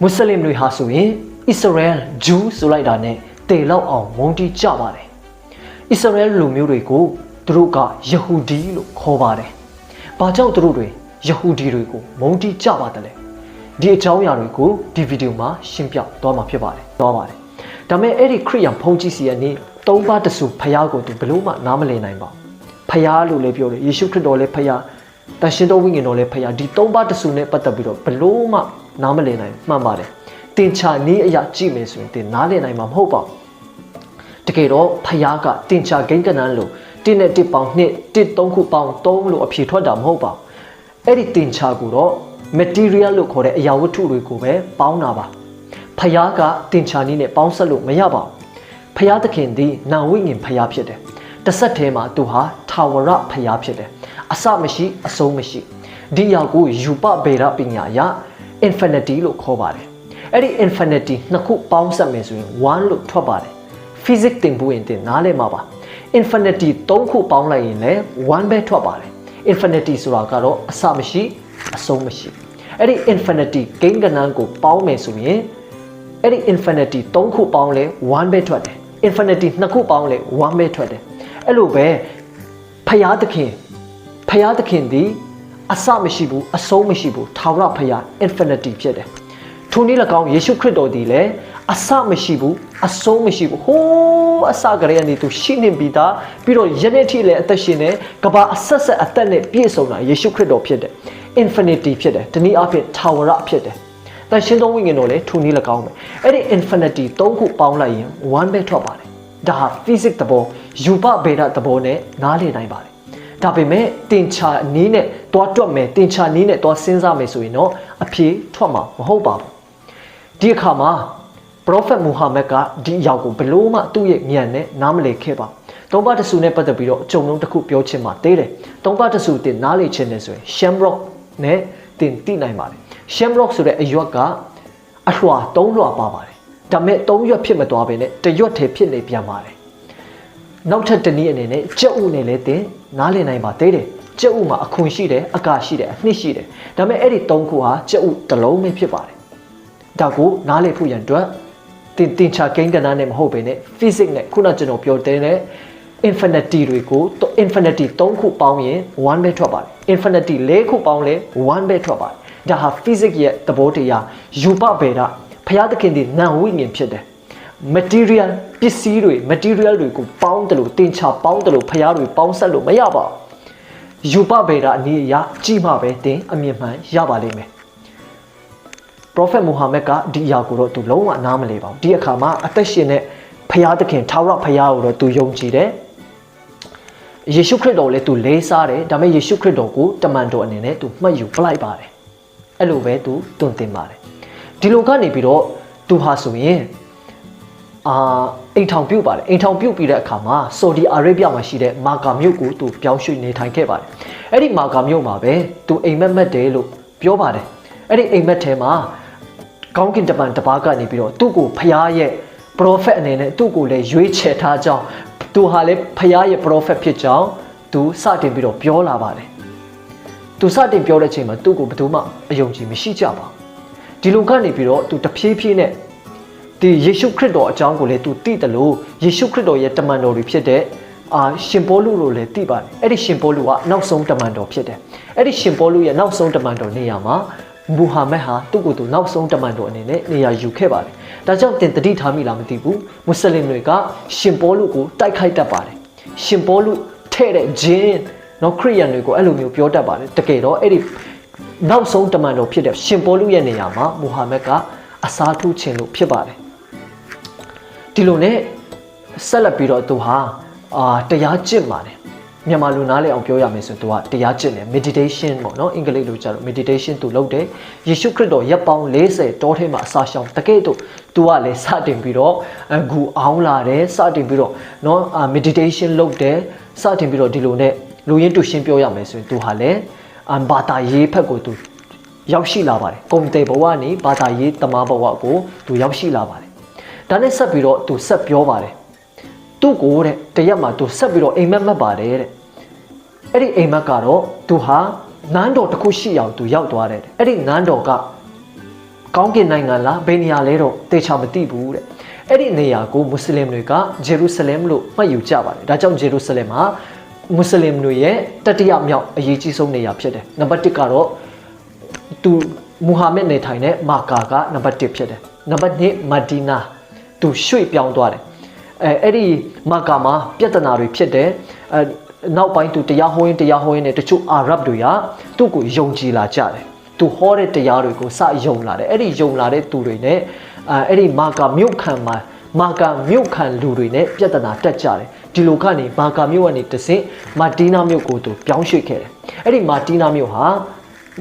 မွတ်စလင်တွေဟာဆိုရင်အစ္စရေလဂျူးဆိုလိုက်တာနဲ့တေလောက်အောင်မုန်းတီးကြပါတယ်အစ္စရေလလူမျိုးတွေကိုသူတို့ကယဟူဒီလို့ခေါ်ပါတယ်ဘာကြောင့်သူတို့တွေယဟူဒီတွေကိုမုန်းတီးကြပါတယ်လဲဒီအကြောင်းအရာတွေကိုဒီဗီဒီယိုမှာရှင်းပြသွားမှာဖြစ်ပါတယ်သွားပါတယ်ဒါပေမဲ့အဲ့ဒီခရိယံဖုန်ကြီးစီကနေသုံးပါးတဆူဖျားကိုသူဘယ်လို့မှနားမလည်နိုင်ပါဘူးဖျားလို့လည်းပြောတယ်ယေရှုခရစ်တော်လည်းဖျား တန်ရှင်တော်ဝိညာဉ်တော်လည်းဖျားဒီသုံးပါးတဆူနဲ့ပတ်သက်ပြီးတော့ဘယ်လို့မှနားမလည်နိုင်မှန်ပါတယ်တင်ချာနည်းအရာကြည့်မယ်ဆိုရင်တင်နားလည်နိုင်မှာမဟုတ်ပါဘူးတကယ်တော့ဖျားကတင်ချာဂိမ်းကနန်းလို့တင်းနဲ့တစ်ပေါင်နှစ်တစ်သုံးခုပေါင်သုံးလို့အဖြေထွက်တာမဟုတ်ပါဘူးအဲ့ဒီတင်ချာကိုတော့ material လို့ခေါ်တဲ့အရာဝတ္ထုတွေကိုပဲပေါင်းတာပါဖျားကတင်ချာနည်းနဲ့ပေါင်းဆက်လို့မရပါဘူးဖျားသခင်သည်နာဝိညာဉ်ဖျားဖြစ်တယ်တစ်ဆက်တည်းမှာသူဟာထာဝရဖျားဖြစ်တယ် အစမရှိအဆုံးမရှိဒီအရာကိုယူပဗေဒပညာအရ infinity လို့ခေါ်ပါတယ်အဲ့ဒီ infinity နှစ်ခုပေါင်းဆက်မယ်ဆိုရင်1လို့ထွက်ပါတယ် physics တင်ဖို့ရင်တင်နားလည်မှာပါ infinity 3ခုပေါင်းလိုက်ရင်လည်း1ပဲထွက်ပါတယ် infinity ဆိုတာကတော့အစမရှိအဆုံးမရှိအဲ့ဒီ infinity ဂိမ်းကနန်းကိုပေါင်းမယ်ဆိုရင်အဲ့ဒီ infinity 3ခုပေါင်းလဲ1ပဲထွက်တယ် infinity 2ခုပေါင်းလဲ1ပဲထွက်တယ်အဲ့လိုပဲဖယားသခင် ဖယားသခင်ဒီအစမရှိဘူးအဆုံးမရှိဘူးထာဝရဖယား infinity ဖြစ်တယ်ထိုနည်း၎င်းယေရှုခရစ်တော်ဒီလည်းအစမရှိဘူးအဆုံးမရှိဘူးဟိုးအစကလေးကနေသူရှိနေပြီးသားပြီးတော့ယနေ့ထိလည်းအသက်ရှင်နေကဘာအဆက်ဆက်အသက်နဲ့ပြည့်စုံတာယေရှုခရစ်တော်ဖြစ်တယ် infinity ဖြစ်တယ်တနည်းအားဖြင့်ထာဝရဖြစ်တယ်တန်ရှင်းသောဝိညာဉ်တော်လည်းထိုနည်း၎င်းပဲအဲ့ဒီ infinity သုံးခုပေါင်းလိုက်ရင်1ပဲထွက်ပါတယ်ဒါဟာ physics သဘောယူပဗေဒသဘောနဲ့နားလည်နိုင်ပါတယ် ဒါပေမဲ့တင်ချာနီးနဲ့တွားတွက်မယ်တင်ချာနီးနဲ့တွားစဉ်းစားမယ်ဆိုရင်တော့အဖြေထွက်မှာမဟုတ်ပါဘူးဒီအခါမှာ prophet Muhammad ကဒီအရာကိုဘလို့မှသူ့ရဲ့ဉာဏ်နဲ့နားမလည်ခဲ့ပါသုံးပါးတဆူနဲ့ပတ်သက်ပြီးတော့အကြုံလုံးတစ်ခုပြောချင်မှသေးတယ်သုံးပါးတဆူတင်နားလေခြင်းနဲ့ဆိုရင် Shamrock နဲ့တင်သိနိုင်ပါတယ် Shamrock ဆိုတဲ့အရွက်ကအလွှာ၃လွှာပါပါတယ်ဒါပေမဲ့၃ရွက်ဖြစ်မသွားဘဲနဲ့တစ်ရွက်တည်းဖြစ်နေပြန်ပါတယ်နောက်ထပ်တစ်နည်းအနေနဲ့ကြက်ဥနဲ့လည်းတင် နားလည်နိုင်ပါသေးတယ်ကြက်ဥမှာအခွန်ရှိတယ်အကာရှိတယ်အနှစ်ရှိတယ်ဒါပေမဲ့အဲ့ဒီ၃ခုဟာကြက်ဥတစ်လုံးပဲဖြစ်ပါတယ်ဒါကိုနားလည်ဖို့ရန်အတွက်တင်တင်ချကိန်းကဏ္ဍနဲ့မဟုတ်ဘဲနဲ့ physics နဲ့ခုနကျွန်တော်ပြောတဲ့ infinity တွေကို infinity 3ခုပေါင်းရင်1ပဲထွက်ပါတယ် infinity 4ခုပေါင်းလဲ1ပဲထွက်ပါတယ်ဒါဟာ physics ရဲ့သဘောတရားယူပဗေဒဘုရားသခင်ဒီနံဝိညာဉ်ဖြစ်တယ် material ပစ္စည်းတွေ material တွေကိုပေါင်းတယ်လို့တင်ချပေါင်းတယ်လို့ဘုရားတွေပေါင်းဆက်လို့မရပါဘူးယူပဗေဒအနေအရကြည့်မှပဲတင်အမြင်မှန်ရပါလိမ့်မယ် Prophet Muhammad ကဒီအရာကိုတော့သူလုံးဝနားမလည်ပါဘူးဒီအခါမှာအသက်ရှင်တဲ့ဖျားသခင်ထာဝရဖျားကိုတော့သူယုံကြည်တယ်ယေရှုခရစ်တော်လည်းသူလေးစားတယ်ဒါပေမဲ့ယေရှုခရစ်တော်ကိုတမန်တော်အနေနဲ့သူမှတ်ယူပလိုက်ပါတယ်အဲ့လိုပဲသူတွင်တင်ပါတယ်ဒီလိုကနေပြီးတော့သူဟာဆိုရင် အာအိမ်ထောင်ပြုတ်ပါတယ်အိမ်ထောင်ပြုတ်ပြီးတဲ့အခါမှာဆော်ဒီအာရေဗျမှာရှိတဲ့မာကာမြို့ကိုသူပြောင်းရွှေ့နေထိုင်ခဲ့ပါတယ်အဲ့ဒီမာကာမြို့မှာပဲသူအိမ်မက်မက်တယ်လို့ပြောပါတယ်အဲ့ဒီအိမ်မက်ထဲမှာကောင်းကင်တမန်တစ်ပါးကနေပြီးတော့သူ့ကိုဖျားရဲ့ prophet အနေနဲ့သူ့ကိုလည်းရွေးချယ်ထားကြောင်းသူဟာလည်းဖျားရဲ့ prophet ဖြစ်ကြောင်းသူစတင်ပြီးတော့ပြောလာပါတယ်သူစတင်ပြောတဲ့အချိန်မှာသူ့ကိုဘယ်သူမှအယုံကြည်မရှိကြပါဘူးဒီလိုကနေပြီးတော့သူတဖြည်းဖြည်းနဲ့ ဒီယေရှုခရစ်တော်အကြောင်းကိုလည်းသူသိတယ်လို့ယေရှုခရစ်တော်ရဲ့တမန်တော်တွေဖြစ်တဲ့အာရှင်ပေါလုလို့လည်းသိပါတယ်အဲ့ဒီရှင်ပေါလုကနောက်ဆုံးတမန်တော်ဖြစ်တယ်အဲ့ဒီရှင်ပေါလုရဲ့နောက်ဆုံးတမန်တော်နေရာမှာမူဟာမက်ဟာသူ့ကိုယ်သူနောက်ဆုံးတမန်တော်အနေနဲ့နေရာယူခဲ့ပါတယ်။ဒါကြောင့်တင်တတိထားမိလားမသိဘူး။မွတ်စလင်တွေကရှင်ပေါလုကိုတိုက်ခိုက်တတ်ပါတယ်။ရှင်ပေါလုထဲ့တဲ့ဂျင်းနော်ခရိယန်တွေကိုအဲ့လိုမျိုးပြောတတ်ပါတယ်။တကယ်တော့အဲ့ဒီနောက်ဆုံးတမန်တော်ဖြစ်တဲ့ရှင်ပေါလုရဲ့နေရာမှာမူဟာမက်ကအစားထိုးခြင်းလို့ဖြစ်ပါတယ်။ ဒီလိုနဲ့ဆက်လက်ပြီးတော့သူဟာအာတရားကျင့်ပါတယ်။မြန်မာလူနားလည်အောင်ပြောရမယ်ဆိုရင်သူကတရားကျင့်တယ် meditation ပေါ့နော်အင်္ဂလိပ်လိုကျတော့ meditation သူလုပ်တယ်ယေရှုခရစ်တော်ရပ်ပေါင်း40တောထဲမှာအစာရှောင်တကယ်တော့သူကလည်းစတင်ပြီးတော့ဂူအောင်လာတယ်စတင်ပြီးတော့နော် meditation လုပ်တယ်စတင်ပြီးတော့ဒီလိုနဲ့လူရင်းတူရှင်းပြောရမယ်ဆိုရင်သူဟာလည်းအဘာသာရေးဖက်ကိုသူရောက်ရှိလာပါတယ်ကုံတေဘဝနေဘာသာရေးတမဘဝကိုသူရောက်ရှိလာပါတယ် ဒါနဲ့ဆက်ပြီးတော့သူဆက်ပြောပါတယ်သူ့ကိုတဲ့တရက်မှာသူဆက်ပြီးတော့အိမ်မက်မက်ပါတယ်တဲ့အဲ့ဒီအိမ်မက်ကတော့သူဟာနန်းတော်တစ်ခုရှိအောင်သူရောက်သွားတယ်အဲ့ဒီနန်းတော်ကကောင်းကင်နိုင်ငံလားဘယ်နေရာလဲတော့သေချာမသိဘူးတဲ့အဲ့ဒီနေရာကိုမွတ်စလင်တွေကဂျေရုဆလင်လို့မှတ်ယူကြပါတယ်ဒါကြောင့်ဂျေရုဆလင်မှာမွတ်စလင်တွေရဲ့တတိယမြောက်အရေးကြီးဆုံးနေရာဖြစ်တယ်နံပါတ်1ကတော့သူမူဟာမက်နေထိုင်တဲ့မာကာကနံပါတ်1ဖြစ်တယ်နံပါတ်2မဒီနာ သူရွှေ့ပြောင်းသွားတယ်အဲအဲ့ဒီမာကာမှာပြဿနာတွေဖြစ်တယ်အဲနောက်ပိုင်းသူတရားဟောရင်တရားဟောရင်နဲ့တချို့အာရဗ်တွေကသူ့ကိုယုံကြည်လာကြတယ်သူဟောတဲ့တရားတွေကိုစယုံလာတယ်အဲ့ဒီယုံလာတဲ့သူတွေနဲ့အဲအဲ့ဒီမာကာမြို့ခံမှာမာကာမြို့ခံလူတွေနဲ့ပြဿနာတက်ကြတယ်ဒီလိုကနေမာကာမြို့ကနေတဆင့်မာတီနာမြို့ကိုသူပြောင်းရွှေ့ခဲ့တယ်အဲ့ဒီမာတီနာမြို့ဟာ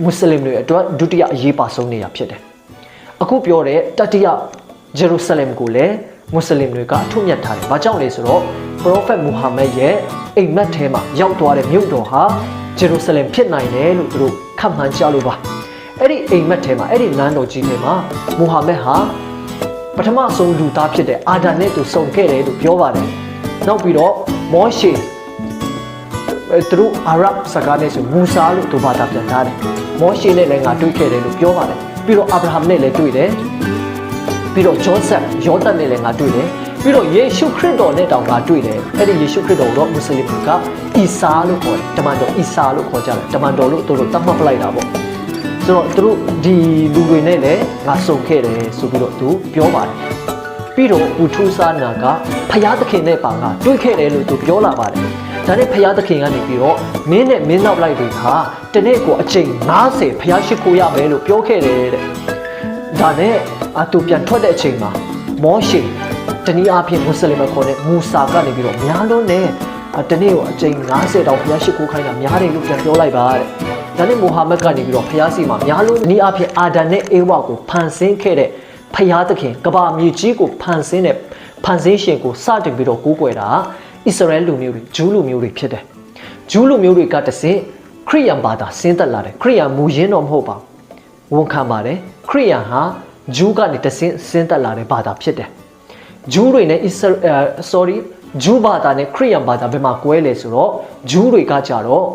မွတ်စလင်တွေအတွက်ဒုတိယအရေးပါဆုံးနေရာဖြစ်တယ်အခုပြောတဲ့တတိယ ဂျေရုဆလင်ကိုလည်းမွတ်စလင်တွေကအထွတ်မြတ်ထားတယ်။ဘာကြောင့်လဲဆိုတော့ပရောဖက်မူဟာမက်ရဲ့အိမ်မက်ထဲမှာရောက်သွားတဲ့မြို့တော်ဟာဂျေရုဆလင်ဖြစ်နိုင်တယ်လို့သူတို့ခန့်မှန်းကြလို့ပါ။အဲ့ဒီအိမ်မက်ထဲမှာအဲ့ဒီနန်းတော်ကြီးထဲမှာမူဟာမက်ဟာပထမဆုံးလူသားဖြစ်တဲ့အာဒန်နဲ့သူစုံခဲ့တယ်လို့ပြောပါတယ်။နောက်ပြီးတော့မောရှေအဲသူတို့အာရဗ်စကားနဲ့ဆိုမူဆာလို့သူဘာသာပြန်ထားတယ်။မောရှေနဲ့လည်းငါတွေ့ခဲ့တယ်လို့ပြောပါတယ်။ပြီးတော့အာဗြဟံနဲ့လည်းတွေ့တယ်။ ပြီးတော့ဂျောဆက်ယောသတ်နဲ့လည်းငါတွေ့တယ်ပြီးတော့ယေရှုခရစ်တော်နဲ့တောင်ငါတွေ့တယ်အဲ့ဒီယေရှုခရစ်တော်ကိုတော့မွတ်စလင်တွေကအီဆာလို့ခေါ်တယ်တမန်တော်အီဆာလို့ခေါ်ကြတယ်တမန်တော်လို့သူတို့တတ်မှတ်ပလိုက်တာပေါ့ဆိုတော့သူတို့ဒီလူတွေနဲ့လည်းငါစုံခဲ့တယ်ဆိုပြီးတော့သူပြောပါတယ်ပြီးတော့ဘူထူဆာနာကဖယားသခင်နဲ့ပါငါတွေ့ခဲ့တယ်လို့သူပြောလာပါတယ်ဒါနဲ့ဖယားသခင်ကနေပြီးတော့မင်းနဲ့မင်းနောက်လိုက်တွေဟာတနေ့ကိုအချိန်90ဖယားရှိခိုးရမယ်လို့ပြောခဲ့တယ်တဲ့ ဒါနဲ့အတူပြန်ထွက်တဲ့အချိန်မှာမောရှေတနည်းအားဖြင့်မွတ်စလင်မခေါ်တဲ့မူဆာကနေပြီးတော့များလုံးနဲ့တနေ့ကိုအချိန်90တောင်ဘုရားရှိခိုးခိုင်းတာများတယ်လို့ပြန်ပြောလိုက်ပါတဲ့။ဒါနဲ့မိုဟာမက်ကနေပြီးတော့ဘုရားစီမှာများလုံးတနည်းအားဖြင့်အာဒန်နဲ့အေဝါကိုဖန်ဆင်းခဲ့တဲ့ဘုရားသခင်ကဘာမြေကြီးကိုဖန်ဆင်းတဲ့ဖန်ဆင်းရှင်ကိုစတင်ပြီးတော့ကိုးကွယ်တာအစ္စရေလလူမျိုးတွေဂျူးလူမျိုးတွေဖြစ်တယ်။ဂျူးလူမျိုးတွေကတဆင့်ခရိယန်ဘာသာဆင်းသက်လာတယ်ခရိယန်မူရင်းတော်မဟုတ်ပါဘူးဝန်ခံပါတယ် ခရိယန်ဟာဂျူးကနေတဆင့်ဆင်းသက်လာတဲ့ဘာသာဖြစ်တယ်ဂျူးတွေနဲ့ sorry ဂျူးဘာသာနဲ့ခရိယန်ဘာသာဘယ်မှာကွဲလဲဆိုတော့ဂျူးတွေကကြတော့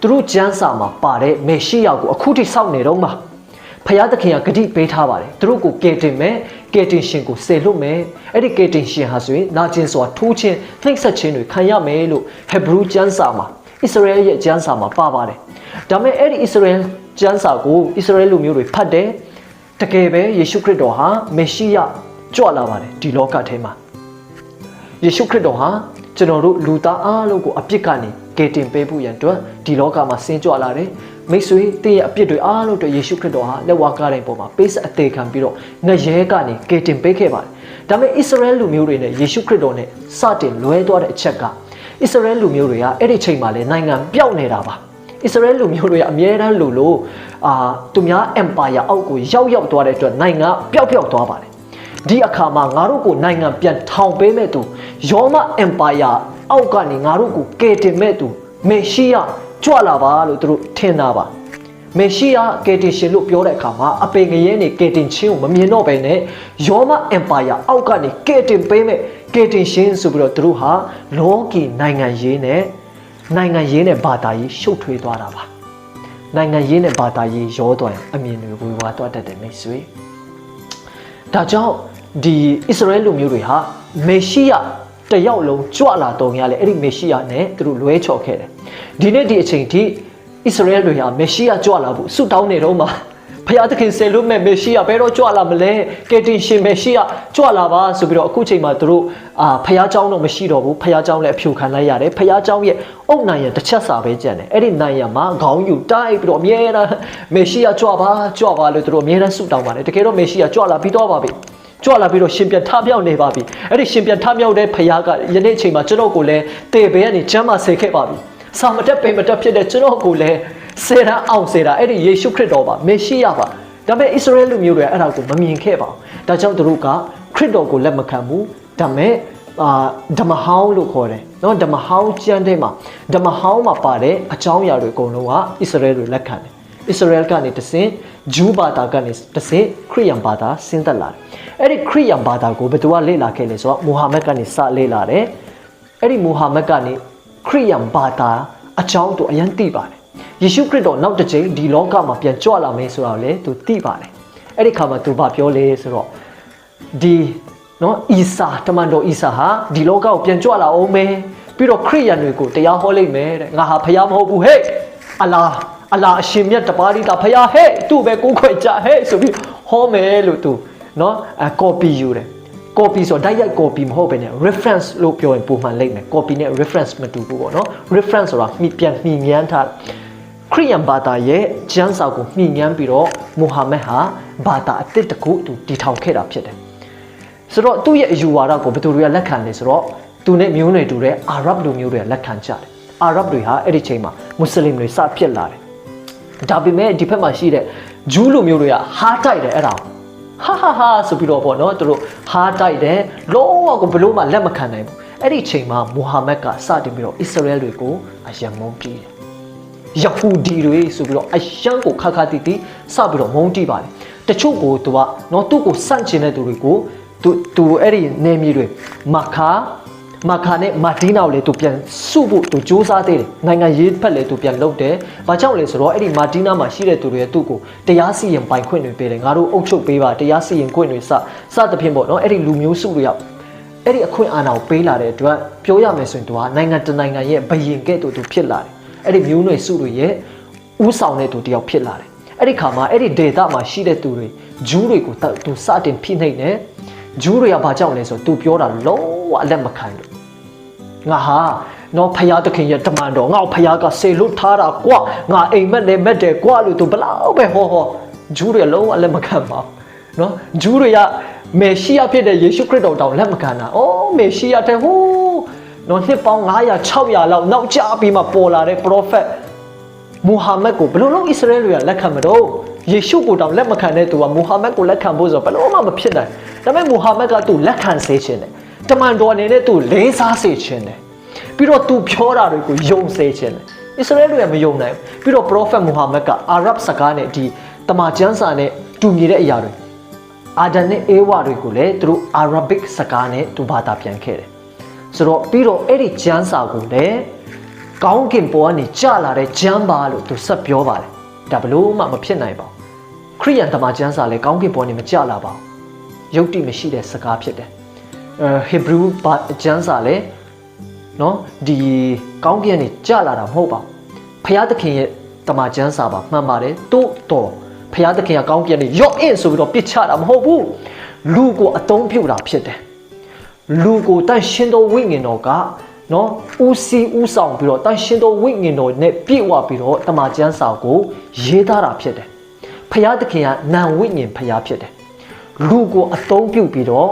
သူတို့ကျမ်းစာမှာပါတဲ့မေရှိယကိုအခုထိစောင့်နေတော့မှာဖယားသခင်ကဂတိပေးထားပါတယ်သူတို့ကိုကယ်တင်မယ်ကယ်တင်ရှင်ကိုစေလွတ်မယ်အဲ့ဒီကယ်တင်ရှင်ဟာဆိုရင်နာကျင်စွာထိုးခြင်းနှိပ်စက်ခြင်းတွေခံရမယ်လို့ဟေဘရူးကျမ်းစာမှာဣသရေလရဲ့ကျမ်းစာမှာပါပါတယ်ဒါပေမဲ့အဲ့ဒီဣသရေလကျမ်းစာကိုဣသရေလလူမျိုးတွေဖတ်တယ် တကယ်ပဲယေရှုခရစ်တော်ဟာမေရှိယကြွလာပါတယ်ဒီလောကထဲမှာယေရှုခရစ်တော်ဟာကျွန်တော်တို့လူသားအားလုံးကိုအပြစ်ကနေကယ်တင်ပေးဖို့ရန်အတွက်ဒီလောကမှာဆင်းကြွလာတယ်မိတ်ဆွေတင့်ရဲ့အပြစ်တွေအားလုံးအတွက်ယေရှုခရစ်တော်ဟာလက်ဝါးကားတိုင်းပေါ်မှာပေးဆက်အသေးခံပြီးတော့ငရဲကနေကယ်တင်ပေးခဲ့ပါတယ်ဒါပေမဲ့ဣသရေလလူမျိုးတွေနဲ့ယေရှုခရစ်တော်နဲ့စတင်လွဲသွားတဲ့အချက်ကအစ္စရေလလူမျိုးတွေကအဲ့ဒီချိန်မှာလည်းနိုင်ငံပျောက်နေတာပါ အစ္စရေလလူမျိုးတွေကအမြဲတမ်းလူလို့အာသူများ empire အောက်ကိုရောက်ရောက်သွားတဲ့အတွက်နိုင်ငံပျောက်ပျောက်သွားပါတယ်ဒီအခါမှာငါတို့ကိုနိုင်ငံပြန်ထောင်ပေးမဲ့သူယောမ empire အောက်ကနေငါတို့ကိုကယ်တင်မဲ့သူမေရှိယကြွလာပါလို့သူတို့ထင်တာပါမေရှိယကယ်တင်ရှင်လို့ပြောတဲ့အခါမှာအပေငရဲနေကယ်တင်ခြင်းကိုမမြင်တော့ဘဲနဲ့ယောမ empire အောက်ကနေကယ်တင်ပေးမဲ့ကယ်တင်ရှင်ဆိုပြီးတော့သူတို့ဟာလောကီနိုင်ငံရေးနဲ့ နိုင်ငံရေးနဲ့ဘာသာရေးရှုပ်ထွေးသွားတာပါနိုင်ငံရေးနဲ့ဘာသာရေးရောသွားရင်အမြင်တွေဝေဝါးသွားတတ်တယ်မိတ်ဆွေဒါကြောင့်ဒီအစ္စရေလလူမျိုးတွေဟာမေရှိယတယောက်လုံးကြွလာတော်ရလေအဲ့ဒီမေရှိယနဲ့သူတို့လွဲချော်ခဲ့တယ်ဒီနေ့ဒီအချိန်ထိအစ္စရေလတွေဟာမေရှိယကြွလာဖို့ဆုတောင်းနေတော့မှာ ဖခင်သခင်ဆယ်လို့မဲ့မေရှိယဘယ်တော့ကြွလာမလဲကယ်တင်ရှင်မေရှိယကြွလာပါဆိုပြီးတော့အခုချိန်မှာသူတို့အာဖခင်เจ้าတော့မရှိတော့ဘူးဖခင်เจ้าလည်းအဖြူခံလိုက်ရတယ်ဖခင်เจ้าရဲ့အုတ်နိုင်ရတစ်ချက်စာပဲကြံတယ်အဲ့ဒီနိုင်ရမှာခေါင်းယူတိုက်ပြီးတော့အမြဲတမ်းမေရှိယကြွပါကြွပါလို့သူတို့အမြဲတမ်းဆုတောင်းပါတယ်တကယ်တော့မေရှိယကြွလာပြီးတော့ပါပြီကြွလာပြီးတော့ရှင်ပြန်ထမြောက်နေပါပြီအဲ့ဒီရှင်ပြန်ထမြောက်တဲ့ဖခင်ကယနေ့အချိန်မှာကျွန်တော်ကိုလည်းတေဘဲကနေကျမ်းမာစေခဲ့ပါပြီစာမတက်ပိန်မတက်ဖြစ်တဲ့ကျွန်တော်ကိုလည်း စေတန်းအောင်စေတာအဲ့ဒီယေရှုခရစ်တော်ပါမေရှိယပါဒါပေမဲ့ဣသရေလလူမျိုးတွေအဲ့ဒါကိုမမြင်ခဲ့ပါဘူးဒါကြောင့်သူတို့ကခရစ်တော်ကိုလက်မခံဘူးဒါပေမဲ့အာဓမ္မဟောင်းလို့ခေါ်တယ်နော်ဓမ္မဟောင်းကျမ်းထဲမှာဓမ္မဟောင်းမှာပါတဲ့အကြောင်းအရာတွေအကုန်လုံးကဣသရေလတွေလက်ခံတယ်ဣသရေလကနေတဆင့်ဂျူးဘာသာကနေတဆင့်ခရစ်ယာန်ဘာသာဆင်းသက်လာတယ်အဲ့ဒီခရစ်ယာန်ဘာသာကိုဘယ်သူကလေ့လာခဲ့လဲဆိုတော့မူဟာမက်ကနေစလေ့လာတယ်အဲ့ဒီမူဟာမက်ကနေခရစ်ယာန်ဘာသာအကြောင်းတို့အရင်သိပါတယ် ယေရှုခရစ်တော်နောက်တစ်ချိန်ဒီလောကမှာပြန်ကြွလာမယ်ဆိုတာကိုလည်းသူသိပါတယ်အဲ့ဒီခါမှာသူဘာပြောလဲဆိုတော့ဒီနော်အီစာတမန်တော်အီစာဟာဒီလောကကိုပြန်ကြွလာအောင်မယ်ပြီးတော့ခရိယန်တွေကိုတရားဟောလိမ့်မယ်တဲ့ငါဟာဖယားမဟုတ်ဘူးဟဲ့အလာအလာအရှင်မြတ်တပါးဒီတာဖယားဟဲ့သူ့ပဲကိုးခွဲကြဟဲ့ဆိုပြီးဟောမယ်လို့သူနော်အ copy ယူတယ် copy ဆိုတော့ဓာတ်ရိုက် copy မဟုတ်ဘဲနဲ့ reference လို့ပြောရင်ပုံမှန်လိမ့်မယ် copy နဲ့ reference မတူဘူးပေါ့နော် reference ဆိုတာမှီပြန်မှီမြန်းထား ခရိယန်ဘာသာရဲ့ကျမ်းစာကိုမှီမြန်းပြီးတော့မူဟာမက်ဟာဘာသာအသစ်တစ်ခုသူတည်ထောင်ခဲ့တာဖြစ်တယ်ဆိုတော့သူ့ရဲ့အယူဝါဒကိုဘယ်သူတွေကလက်ခံလဲဆိုတော့သူနဲ့မျိုးနွယ်တူတဲ့အာရဗ်လူမျိုးတွေကလက်ခံကြတယ်အာရဗ်တွေဟာအဲ့ဒီချိန်မှာမွတ်စလင်တွေစဖြစ်လာတယ်ဒါပေမဲ့ဒီဘက်မှာရှိတဲ့ဂျူးလူမျိုးတွေကဟားတိုက်တယ်အဲ့ဒါကိုဟာဟာဟာဆိုပြီးတော့ပေါ့နော်သူတို့ဟားတိုက်တယ်လုံးဝကိုဘလို့မှလက်မခံနိုင်ဘူးအဲ့ဒီချိန်မှာမူဟာမက်ကစတင်ပြီးတော့အစ္စရေလတွေကိုအယံမုန်းတီးတယ် ယဟူဒီတွေဆိုပြီးတော့အယံကိုခါခါတီတီစပြီးတော့မုန်းတီးပါတယ်တချို့ကိုသူကနော်သူ့ကိုစန့်ကျင်တဲ့သူတွေကိုသူသူအဲ့ဒီနေမြေတွေမခါမခါနဲ့မာဒီနာကိုလည်းသူပြန်စုဖို့သူစူးစမ်းသေးတယ်နိုင်ငံရေးဖက်လည်းသူပြန်လုပ်တယ်။ဘာကြောင့်လဲဆိုတော့အဲ့ဒီမာဒီနာမှာရှိတဲ့သူတွေသူ့ကိုတရားစီရင်ပိုင်ခွင့်တွေပေးတယ်။ငါတို့အုပ်ချုပ်ပေးပါတရားစီရင်ခွင့်တွေစစသဖြင့်ပေါ့နော်အဲ့ဒီလူမျိုးစုတွေကအဲ့ဒီအခွင့်အာဏာကိုပေးလာတဲ့အတွက်ပြောရမယ်ဆိုရင်သူကနိုင်ငံတကာနိုင်ငံရဲ့ဘယင်ကဲ့သို့သူဖြစ်လာတယ်။ အဲ့ဒီမျိုးနွယ်စုတွေရဲ့ဥဆောင်တဲ့သူတယောက်ဖြစ်လာတယ်။အဲ့ဒီခါမှာအဲ့ဒီဒေတာမှာရှိတဲ့သူတွေဂျူးတွေကိုသူစတင်ဖိနှိပ်နေဂျူးတွေကဘာကြောင့်လဲဆိုတော့သူပြောတာလုံးဝအလက်မခံလို့ငါဟာနော်ဖယားသခင်ရဲ့တမန်တော်ငါ့ကိုဖယားကဆေလွတ်ထားတာကွငါအိမ်မက်နဲ့မက်တယ်ကွလို့သူဘလောက်ပဲဟောဟောဂျူးတွေလုံးဝလက်မခံပါဘူးနော်ဂျူးတွေကမေရှိယဖြစ်တဲ့ယေရှုခရစ်တော်တောင်လက်မခံတာအိုးမေရှိယတဲ့ဟိုး နော်နှစ်ပေါင်း900 600လောက်နောက်ကျပြီးမှပေါ်လာတဲ့ပရောဖက်မူဟာမက်ကိုဘယ်လိုလုပ်အစ္စရေလတွေကလက်ခံမတော့ယေရှုကိုတောင်လက်မခံတဲ့သူကမူဟာမက်ကိုလက်ခံဖို့ဆိုတော့ဘယ်လိုမှမဖြစ်နိုင်ဒါပေမဲ့မူဟာမက်ကသူလက်ခံစေခြင်းတယ်တမန်တော်အနေနဲ့သူလေးစားစေခြင်းတယ်ပြီးတော့သူပြောတာတွေကိုယုံစေခြင်းတယ်အစ္စရေလတွေကမယုံနိုင်ဘူးပြီးတော့ prophet မူဟာမက်ကအာရဗ်စကားနဲ့ဒီတမန်ကျမ်းစာနဲ့တူညီတဲ့အရာတွေအာဒန်နဲ့အေဝါတွေကိုလည်းသူတို့ Arabic စကားနဲ့သူဘာသာပြန်ခဲ့တယ် ဆိုတော့ပြီးတော့အဲ့ဒီကျမ်းစာကိုလည်းကောင်းကင်ပေါ်ကနေကြလာတဲ့ကျမ်းပါလို့သူဆက်ပြောပါတယ်ဒါဘလို့မှမဖြစ်နိုင်ပါဘူးခရိယန်တမန်ကျမ်းစာလည်းကောင်းကင်ပေါ်နေမကြလာပါဘူးယုတ်တိမရှိတဲ့စကားဖြစ်တယ်အဲဟေဘရူးဘာကျမ်းစာလည်းနော်ဒီကောင်းကင်ကနေကြလာတာမဟုတ်ပါဘူးဖျားသခင်ရဲ့တမန်ကျမ်းစာပါမှန်ပါတယ်တိုးတော်ဖျားသခင်ကကောင်းကင်ကနေရော့အင်ဆိုပြီးတော့ပြစ်ချတာမဟုတ်ဘူးလူကိုအတုံးပြုတာဖြစ်တယ် လူကိုတန်ရှင်သောဝိညာဉ်တော်ကနော်ဦးစီးဦးဆောင်ပြီးတော့တန်ရှင်သောဝိညာဉ်တော်နဲ့ပြည့်ဝပြီးတော့တမန်ကျမ်းစာကိုရေးသားတာဖြစ်တယ်။ဖျားသခင်ကနာဝိညာဉ်ဖျားဖြစ်တယ်။လူကိုအသုံးပြုပြီးတော့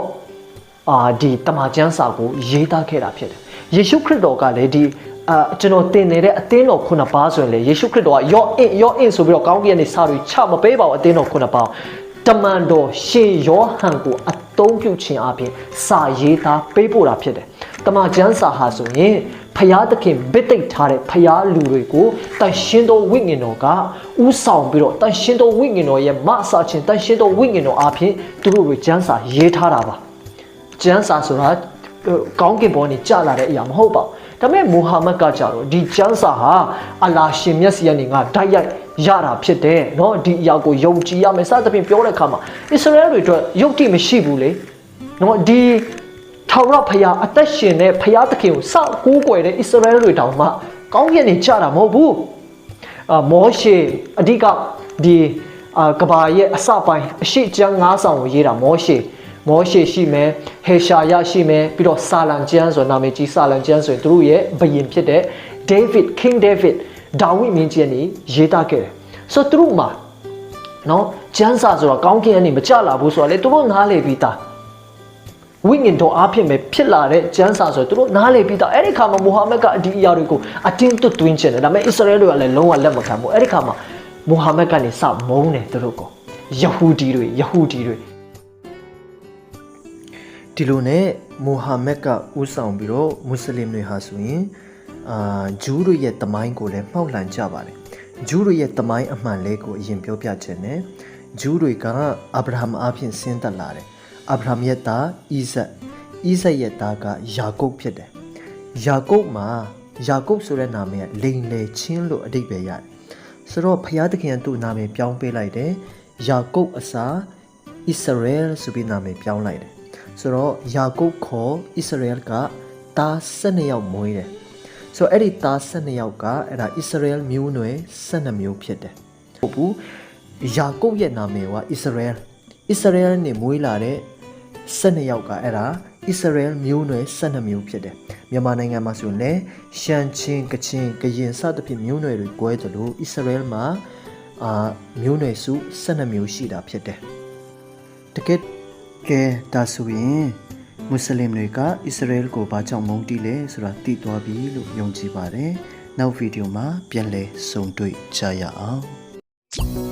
အာဒီတမန်ကျမ်းစာကိုရေးသားခဲ့တာဖြစ်တယ်။ယေရှုခရစ်တော်ကလည်းဒီအာကျွန်တော်တင်နေတဲ့အသင်းတော်ခုနှစ်ပါးဆိုရင်လေယေရှုခရစ်တော်ကယော့အင်ယော့အင်ဆိုပြီးတော့ကောင်းကင်ကနေစာတွေချမပေးပါဘူးအသင်းတော်ခုနှစ်ပါးတမန်တော်ရှေယောဟန်ကိုအ သုံးပြုခြင်းအပြင်စာရေးသားပေးပို့တာဖြစ်တယ်။တမန်ကျမ်းစာဟာဆိုရင်ဖျားသခင်ဘစ်တိတ်ထားတဲ့ဖျားလူတွေကိုတန်ရှင်းသောဝိညာဉ်တော်ကဥဆောင်ပြီးတော့တန်ရှင်းသောဝိညာဉ်တော်ရဲ့မဆာခြင်းတန်ရှင်းသောဝိညာဉ်တော်အပြင်သူတို့တွေကျမ်းစာရေးထားတာပါ။ကျမ်းစာဆိုတာကောင်းကင်ဘောနေကြလာတဲ့အရာမဟုတ်ပါဘူး ဒါပေမဲ့မူဟာမက်ကကြတော့ဒီကျမ်းစာဟာအလာရှင်မျက်စိကနေငါဓာတ်ရိုက်ရတာဖြစ်တယ်เนาะဒီအရာကိုယုံကြည်ရမယ်စသဖြင့်ပြောတဲ့အခါမှာအစ္စရေလတွေအတွက်ယုတ်တိမရှိဘူးလေเนาะဒီထာဝရဘုရားအသက်ရှင်တဲ့ဘုရားသခင်ကိုစောက်ကိုးကွယ်တဲ့အစ္စရေလတွေတောင်မှကောင်းကင်နေကြတာမဟုတ်ဘူးအာမောရှေအဓိကဒီအာကဘာရဲ့အစပိုင်းအရှိကျမ်း၅ဆောင်ကိုရေးတာမောရှေ မောရှေရှိမယ်ဟေရှာယရှိမယ်ပြီးတော့ဆာလံကျမ်းဆိုနာမည်ကြီးဆာလံကျမ်းဆိုရင်သူတို့ရဲ့ဘယင်ဖြစ်တဲ့ David King David ဒါဝိမင်းကျမ်းကြီးရေးသားခဲ့တယ်ဆိုတော့သူတို့မှာနော်ကျမ်းစာဆိုတာကောင်းကင်ကနေမကြလာဘူးဆိုတော့လေသူတို့နားလေပြီးသားဝိညာဉ်တော်အားဖြင့်ပဲဖြစ်လာတဲ့ကျမ်းစာဆိုတော့သူတို့နားလေပြီးသားအဲ့ဒီခါမှာမူဟာမက်ကဒီအရာတွေကိုအတင်းတွတ်တွင်းချင်တယ်ဒါပေမဲ့အစ္စရေလတွေကလည်းလုံးဝလက်မခံဘူးအဲ့ဒီခါမှာမူဟာမက်ကနေစမုန်းတယ်သူတို့ကိုယဟူဒီတွေယဟူဒီတွေ ဒီလိုနဲ့မူဟာမက်ကဥဆောင်ပြီးတော့မွတ်စလင်တွေဟာဆိုရင်အာဂျူးတို့ရဲ့တမိုင်းကိုလည်းမှောက်လှန်ကြပါတယ်ဂျူးတို့ရဲ့တမိုင်းအမှန်လေးကိုအရင်ပြောပြခြင်းနဲ့ဂျူးတွေကအာဗြဟံအားဖြင့်ဆင်းသက်လာတယ်အာဗြဟံရဲ့သားဣဇက်ဣဇက်ရဲ့သားကယာကုပ်ဖြစ်တယ်ယာကုပ်မှာယာကုပ်ဆိုတဲ့နာမည်ကလိန်လေချင်းလို့အဓိပ္ပာယ်ရတယ်ဆိုတော့ဖျားသခင်ကသူ့နာမည်ပြောင်းပေးလိုက်တယ်ယာကုပ်အစားဣသရေလဆိုပြီးနာမည်ပြောင်းလိုက်တယ် ဆိုတော့ယာကုပ်ခေါ်ဣသရေလကတာ12ယောက်မွေးတယ်ဆိုတော့အဲ့ဒီတာ12ယောက်ကအဲ့ဒါဣသရေလမျိုးနွယ်12မျိုးဖြစ်တယ်ဟုတ်ဘူးယာကုပ်ရဲ့နာမည်ကဣသရေလဣသရေလနဲ့မွေးလာတဲ့12ယောက်ကအဲ့ဒါဣသရေလမျိုးနွယ်12မျိုးဖြစ်တယ်မြန်မာနိုင်ငံမှာဆိုရင်လည်းရှမ်းချင်းကချင်ကရင်စသဖြင့်မျိုးနွယ်တွေ꿰တယ်လို့ဣသရေလမှာအာမျိုးနွယ်စု12မျိုးရှိတာဖြစ်တယ်တကယ် ကဲဒါဆိုရင်မွတ်စလင်တွေကဣသရေလကိုဘာကြောင့်မုန်းတီးလဲဆိုတာသိသွားပြီလို့ယုံကြည်ပါတယ်နောက်ဗီဒီယိုမှာပြန်လည်ဆုံတွေ့ကြရအောင်